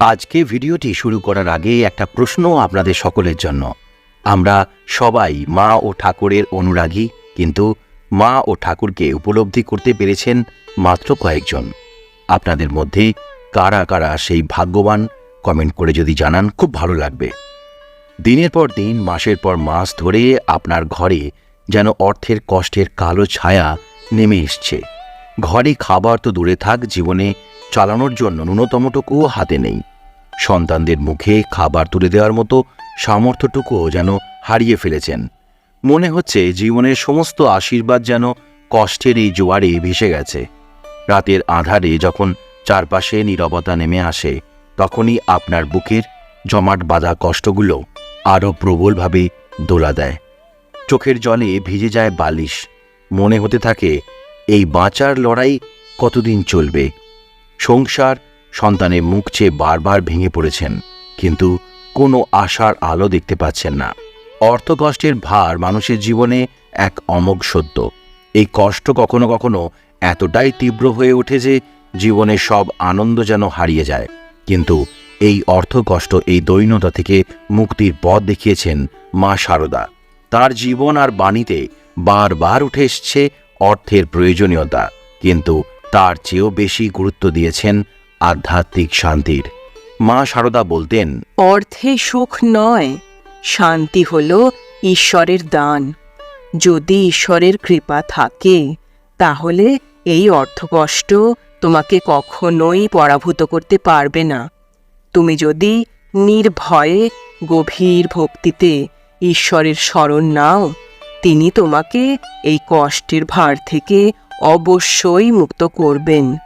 আজকে ভিডিওটি শুরু করার আগে একটা প্রশ্ন আপনাদের সকলের জন্য। আমরা সবাই মা ও ঠাকুরের অনুরাগী, কিন্তু মা ও ঠাকুরকে উপলব্ধি করতে পেরেছেন মাত্র কয়েকজন। আপনাদের মধ্যে কারা কারা সেই ভাগ্যবান, কমেন্ট করে যদি জানান, খুব ভালো লাগবে। দিনের পর দিন, মাসের পর মাস ধরে আপনার ঘরে যেন অর্থের কষ্টের কালো ছায়া নেমে এসছে। ঘরে খাবার তো দূরে থাক, জীবনে চালানোর জন্য ন্যূনতমটুকুও হাতে নেই। সন্তানদের মুখে খাবার তুলে দেওয়ার মতো সামর্থ্যটুকুও যেন হারিয়ে ফেলেছেন। মনে হচ্ছে জীবনের সমস্ত আশীর্বাদ যেন কষ্টের এই জোয়ারে ভেসে গেছে। রাতের আধারে যখন চারপাশে নীরবতা নেমে আসে, তখনই আপনার বুকের জমাট বাঁধা কষ্টগুলো আরও প্রবলভাবে দোলা দেয়। চোখের জলে ভিজে যায় বালিশ। মনে হতে থাকে, এই বাঁচার লড়াই কতদিন চলবে? সংসার সন্তানের মুখ চেয়ে বারবার ভেঙে পড়েছেন, কিন্তু কোনো আশার আলো দেখতে পাচ্ছেন না। অর্থকষ্টের ভার মানুষের জীবনে এক অমোঘ সত্য। এই কষ্ট কখনো কখনো এতটাই তীব্র হয়ে ওঠে যে জীবনের সব আনন্দ যেন হারিয়ে যায়। কিন্তু এই অর্থকষ্ট এই দৈন্যতা থেকে মুক্তির পথ দেখিয়েছেন মা শারদা তার জীবন আর বাণীতে বারবার উঠে এসছে অর্থের প্রয়োজনীয়তা, কিন্তু তার চেয়েও বেশি গুরুত্ব দিয়েছেন আধ্যাত্মিক শান্তির। মা সারদা বলতেন অর্থে সুখ নয়, শান্তি হল ঈশ্বরের দান। যদি ঈশ্বরের কৃপা থাকে, তাহলে এই অর্থকষ্ট তোমাকে কখনোই পরাভূত করতে পারবে না। তুমি যদি নির্ভয়ে, গভীর ভক্তিতে ঈশ্বরের স্মরণ নাও, তিনি তোমাকে এই কষ্টের ভার থেকে অবশ্যই মুক্ত করবেন।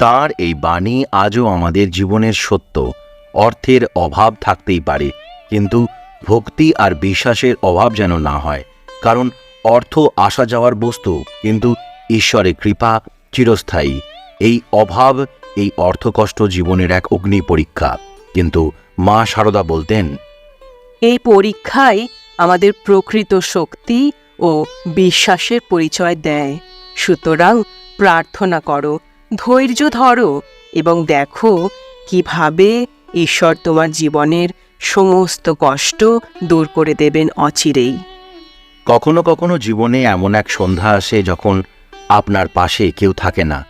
তার এই বাণী আজও আমাদের জীবনের সত্য। অর্থের অভাব থাকতেই পারে কিন্তু ভক্তি আর বিশ্বাসের অভাব যেন না হয়। কারণ অর্থ আসা যাওয়ার বস্তু কিন্তু ঈশ্বরের কৃপা চিরস্থায়ী। এই অভাব এই অর্থকষ্ট জীবনের এক অগ্নি পরীক্ষা। কিন্তু মা সারদা বলতেন এই পরীক্ষায় আমাদের প্রকৃত শক্তি ও বিশ্বাসের পরিচয় দেয়। সুতরাং প্রার্থনা করো, ধৈর্য ধরো এবং দেখো কীভাবে ঈশ্বর তোমার জীবনের সমস্ত কষ্ট দূর করে দেবেন অচিরেই। কখনো কখনো জীবনে এমন এক সন্ধ্যা আসে যখন আপনার পাশে কেউ থাকে না।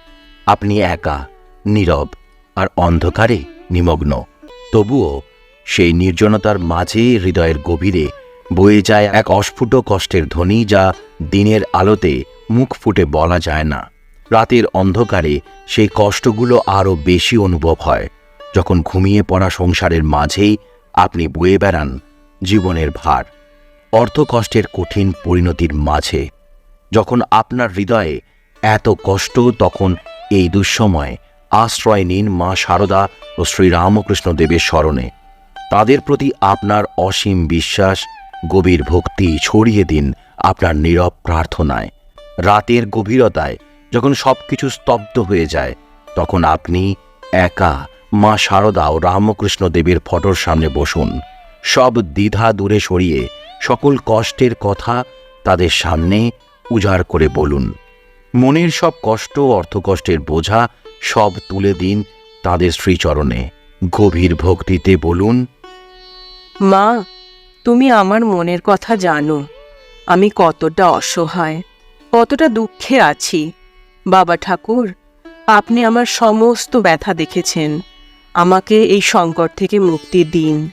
আপনি একা, নীরব আর অন্ধকারে নিমগ্ন। তবুও সেই নির্জনতার মাঝে হৃদয়ের গভীরে বয়ে যায় এক অস্ফুট কষ্টের ধ্বনি যা দিনের আলোতে মুখ ফুটে বলা যায় না। রাতের অন্ধকারে সেই কষ্টগুলো আরও বেশি অনুভব হয়। যখন ঘুমিয়ে পড়া সংসারের মাঝেই আপনি বয়ে বেড়ান জীবনের ভার। অর্থকষ্টের কঠিন পরিণতির মাঝে। যখন আপনার হৃদয়ে এত কষ্ট, তখন এই দুঃসময়ে আশ্রয় নিন মা শারদা ও শ্রীরামকৃষ্ণ দেবের স্মরণে। তাদের প্রতি আপনার অসীম বিশ্বাস, গভীর ভক্তি ছড়িয়ে দিন আপনার নীরব প্রার্থনায়। রাতের গভীরতায় যখন সব কিছু স্তব্ধ হয়ে যায়, তখন আপনি একা মা শারদা ও রামকৃষ্ণ দেবের ফটোর সামনে বসুন। সব দ্বিধা দূরে সরিয়ে সকল কষ্টের কথা তাদের সামনে উজাড় করে বলুন। মনের সব কষ্ট, অর্থকষ্টের বোঝা সব তুলে দিন তাদের শ্রীচরণে। গভীর ভক্তিতে বলুন, মা, তুমি আমার মনের কথা জানো। আমি কতটা অসহায়। কতটা দুঃখে আছি। বাবা ঠাকুর আপনি আমার সমস্ত ব্যথা দেখেছেন। আমাকে এই সংকট থেকে মুক্তি দিন।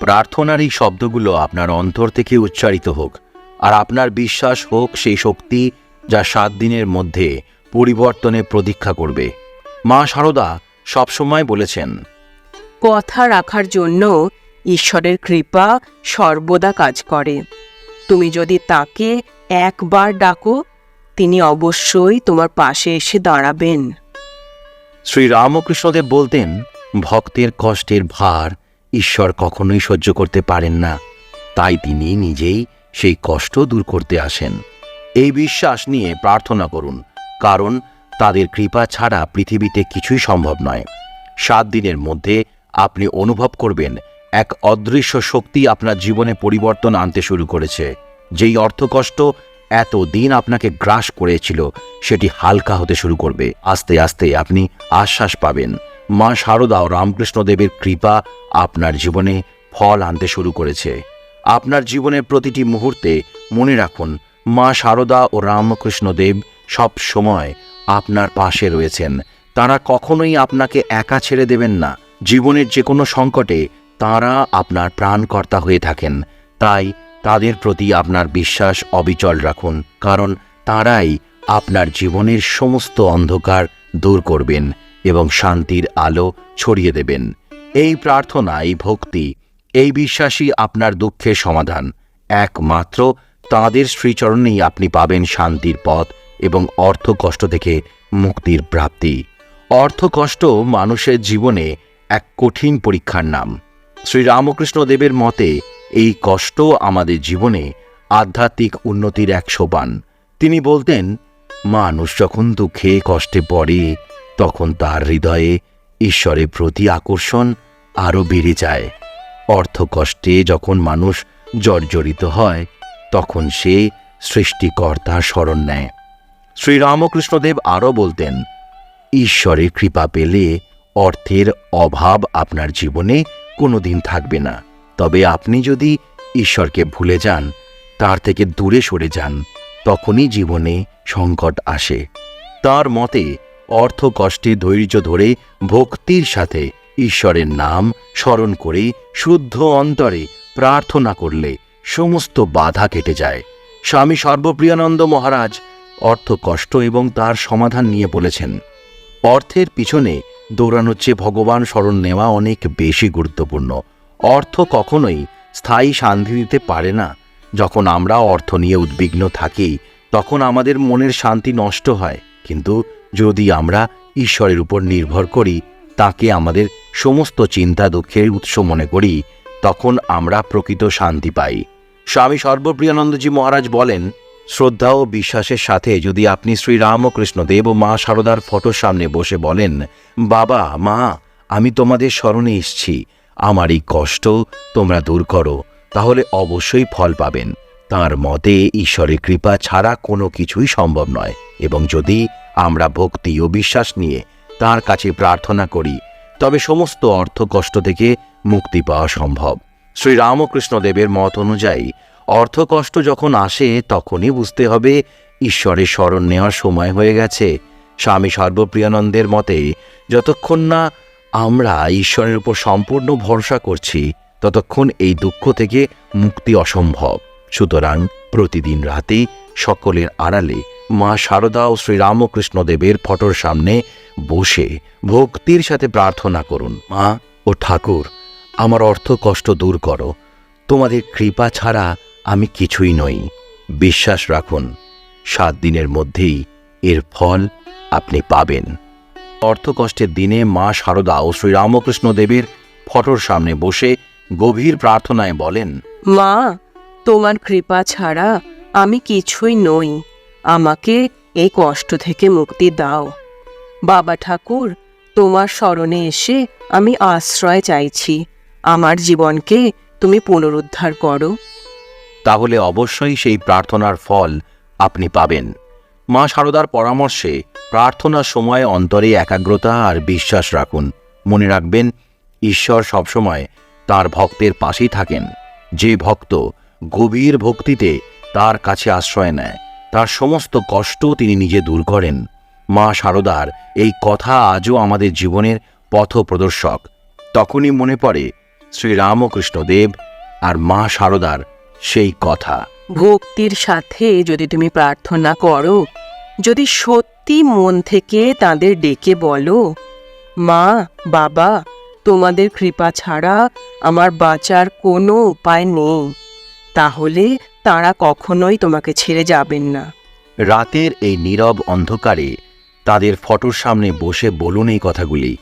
প্রার্থনার এই শব্দগুলো আপনার অন্তর থেকে উচ্চারিত হোক আর আপনার বিশ্বাস হোক সেই শক্তি যা সাত দিনের মধ্যে পরিবর্তনের প্রতীক্ষা করবে। মা শারদা সবসময় বলেছেন কথা রাখার জন্য ঈশ্বরের কৃপা সর্বদা কাজ করে। তুমি যদি তাকে একবার ডাকো, তিনি অবশ্যই তোমার পাশে এসে দাঁড়াবেন। শ্রী রামকৃষ্ণদেব বলতেন, ভক্তের কষ্টের ভার ঈশ্বর কখনোই সহ্য করতে পারেন না। তাই তিনি নিজেই সেই কষ্ট দূর করতে আসেন। এই বিশ্বাস নিয়ে প্রার্থনা করুন, কারণ তাদের কৃপা ছাড়া পৃথিবীতে কিছুই সম্ভব নয়। সাত দিনের মধ্যে আপনি অনুভব করবেন, এক অদৃশ্য শক্তি আপনার জীবনে পরিবর্তন আনতে শুরু করেছে। যেই অর্থকষ্ট এত দিন আপনাকে গ্রাস করেছিল, সেটি হালকা হতে শুরু করবে। আস্তে আস্তে আপনি আশ্বাস পাবেন। মা শারদা ও রামকৃষ্ণদেবের কৃপা আপনার জীবনে ফল আনতে শুরু করেছে। আপনার জীবনের প্রতিটি মুহূর্তে মনে রাখুন, মা শারদা ও রামকৃষ্ণদেব সব সময় আপনার পাশে রয়েছেন। তারা কখনোই আপনাকে একা ছেড়ে দেবেন না। জীবনের যে কোনো সংকটে তারা আপনার প্রাণকর্তা হয়ে থাকেন। তাই তাদের প্রতি আপনার বিশ্বাস অবিচল রাখুন, কারণ তারাই আপনার জীবনের সমস্ত অন্ধকার দূর করবেন এবং শান্তির আলো ছড়িয়ে দেবেন। এই প্রার্থনা, এই ভক্তি, এই বিশ্বাসই আপনার দুঃখের সমাধান। একমাত্র তাঁদের শ্রীচরণেই আপনি পাবেন শান্তির পথ এবং অর্থ কষ্ট থেকে মুক্তির প্রাপ্তি। অর্থ কষ্ট মানুষের জীবনে এক কঠিন পরীক্ষার নাম। শ্রী দেবের মতে এই কষ্ট আমাদের জীবনে আধ্যাত্মিক উন্নতির এক সোপান। তিনি বলতেন, মানুষ যখন দুঃখে কষ্টে পড়ে, তখন তার হৃদয়ে ঈশ্বরের প্রতি আকর্ষণ আরও বেড়ে যায়। অর্থ কষ্টে যখন মানুষ জর্জরিত হয়, তখন সে সৃষ্টিকর্তা স্মরণ নেয়। শ্রীরামকৃষ্ণদেব আরও বলতেন, ঈশ্বরের কৃপা পেলে অর্থের অভাব আপনার জীবনে কোনোদিন থাকবে না। তবে আপনি যদি ঈশ্বরকে ভুলে যান, তার থেকে দূরে সরে যান, তখনই জীবনে সংকট আসে। তার মতে, অর্থ কষ্টে ধৈর্য ধরে ভক্তির সাথে ঈশ্বরের নাম স্মরণ করে শুদ্ধ অন্তরে প্রার্থনা করলে সমস্ত বাধা কেটে যায়। স্বামী সর্বপ্রিয়ানন্দ মহারাজ অর্থ কষ্ট এবং তার সমাধান নিয়ে বলেছেন, অর্থের পিছনে দৌড়ানোর চেয়ে ভগবান স্মরণ নেওয়া অনেক বেশি গুরুত্বপূর্ণ। অর্থ কখনোই স্থায়ী শান্তি দিতে পারে না। যখন আমরা অর্থ নিয়ে উদ্বিগ্ন থাকি, তখন আমাদের মনের শান্তি নষ্ট হয়। কিন্তু যদি আমরা ঈশ্বরের উপর নির্ভর করি, তাকে আমাদের সমস্ত চিন্তা দুঃখের উৎস মনে করি, তখন আমরা প্রকৃত শান্তি পাই। স্বামী সর্বপ্রিয়ানন্দজি মহারাজ বলেন, শ্রদ্ধা ও বিশ্বাসের সাথে যদি আপনি শ্রী রামকৃষ্ণ দেব ও মা শারদার ফটোর সামনে বসে বলেন, বাবা, মা, আমি তোমাদের স্মরণে এসছি। আমার এই কষ্ট তোমরা দূর করো, তাহলে অবশ্যই ফল পাবেন। তার মতে, ঈশ্বরের কৃপা ছাড়া কোনো কিছুই সম্ভব নয়, এবং যদি আমরা ভক্তি ও বিশ্বাস নিয়ে তার কাছে প্রার্থনা করি, তবে সমস্ত অর্থ কষ্ট থেকে মুক্তি পাওয়া সম্ভব। শ্রী রামকৃষ্ণ দেবের মত অনুযায়ী, অর্থ কষ্ট যখন আসে, তখনই বুঝতে হবে ঈশ্বরের স্মরণ নেওয়ার সময় হয়ে গেছে। স্বামী সর্বপ্রিয়ানন্দের মতে, যতক্ষণ না আমরা ঈশ্বরের উপর সম্পূর্ণ ভরসা করছি ততক্ষণ এই দুঃখ থেকে মুক্তি অসম্ভব। সুতরাং প্রতিদিন রাতে সকলের আড়ালে মা শারদা ও শ্রীরামকৃষ্ণ দেবের ফটোর সামনে বসে ভক্তির সাথে প্রার্থনা করুন। মা ও ঠাকুর, আমার অর্থ কষ্ট দূর করো। তোমাদের কৃপা ছাড়া আমি কিছুই নই। বিশ্বাস রাখুন, সাত দিনের মধ্যেই এর ফল আপনি পাবেন। অর্থকষ্টের দিনে মা শারদা ও শ্রীরামকৃষ্ণ দেবের ফটোর সামনে বসে গভীর প্রার্থনায় বলেন মা তোমার কৃপা ছাড়া আমি কিছুই নই। আমাকে এই কষ্ট থেকে মুক্তি দাও। বাবা ঠাকুর তোমার স্মরণে এসে আমি আশ্রয় চাইছি। আমার জীবনকে তুমি পুনরুদ্ধার করো। তাহলে অবশ্যই সেই প্রার্থনার ফল আপনি পাবেন। মা সারদার পরামর্শে প্রার্থনার সময় অন্তরে একাগ্রতা আর বিশ্বাস রাখুন। মনে রাখবেন, ঈশ্বর সবসময় তার ভক্তের পাশেই থাকেন। যে ভক্ত গভীর ভক্তিতে তার কাছে আশ্রয় নেয়, তার সমস্ত কষ্ট তিনি নিজে দূর করেন। মা সারদার এই কথা আজও আমাদের জীবনের পথ প্রদর্শক। তখনই মনে পড়ে শ্রীরামকৃষ্ণদেব আর মা সারদার সেই কথা। ভক্তির সাথে যদি তুমি প্রার্থনা করো, যদি সত্যি মন থেকে তাদের ডেকে বলো, মা, বাবা, তোমাদের কৃপা ছাড়া আমার বাঁচার কোনো উপায় নেই, তাহলে তারা কখনোই তোমাকে ছেড়ে যাবেন না। রাতের এই নীরব অন্ধকারে তাদের ফটোর সামনে বসে বলুন এই কথাগুলি।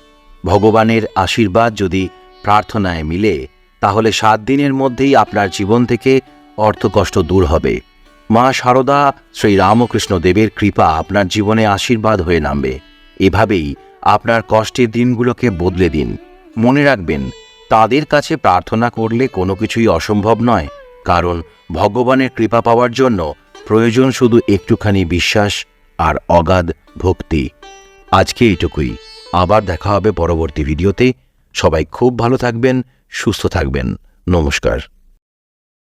ভগবানের আশীর্বাদ যদি প্রার্থনায় মিলে, তাহলে সাত দিনের মধ্যেই আপনার জীবন থেকে অর্থকষ্ট দূর হবে। মা শারদা শ্রী রামকৃষ্ণ দেবের কৃপা আপনার জীবনে আশীর্বাদ হয়ে নামবে। এভাবেই আপনার কষ্টের দিনগুলোকে বদলে দিন। মনে রাখবেন, তাদের কাছে প্রার্থনা করলে কোনো কিছুই অসম্ভব নয়, কারণ ভগবানের কৃপা পাওয়ার জন্য প্রয়োজন শুধু একটুখানি বিশ্বাস আর অগাধ ভক্তি। আজকে এইটুকুই। আবার দেখা হবে পরবর্তী ভিডিওতে। সবাই খুব ভালো থাকবেন, সুস্থ থাকবেন। নমস্কার।